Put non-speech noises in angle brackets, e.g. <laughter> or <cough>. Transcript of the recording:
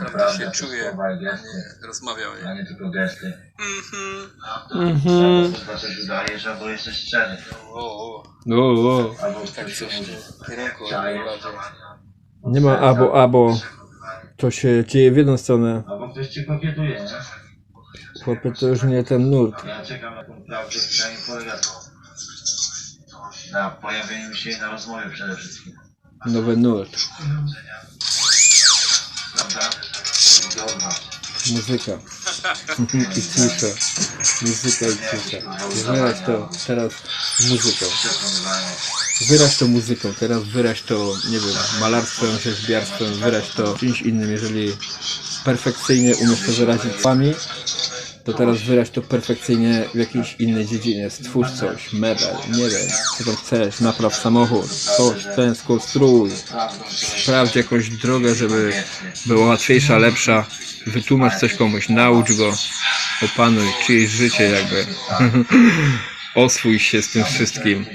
Naprawdę się a gesty, nie rozmawiał. a nie tylko gesty. Mhm. Mhm. Albo chyba coś udajesz, albo jesteś szczery. O, o. O, o. Albo Tak coś w kierunku. Nie ma abo, abo. To się dzieje w jedną stronę. Albo ktoś ci kokietuje, nie? Chłopie, to już nie ten nurt. Ja czekam na tą prawdę, która nie polega na pojawieniu się i na rozmowie przede wszystkim. Nowy nurt. Muzyka. <laughs> I cisza. Muzyka i cisza. Wyraź to teraz muzyką. Wyraź to muzyką, teraz wyraź to, nie wiem, malarstwem, rzeźbiarstwem, wyraź to czymś innym. Jeżeli perfekcyjnie umiesz to wyrazić słowami, to teraz wyraź to perfekcyjnie w jakiejś innej dziedzinie. Stwórz coś, mebel, nie wiem, co tam chcesz, napraw samochód, coś, ten skonstruuj. Sprawdź jakąś drogę, żeby była łatwiejsza, lepsza. Wytłumacz coś komuś, naucz go, opanuj czyjeś życie jakby. <laughs> Oswój się z tym wszystkim.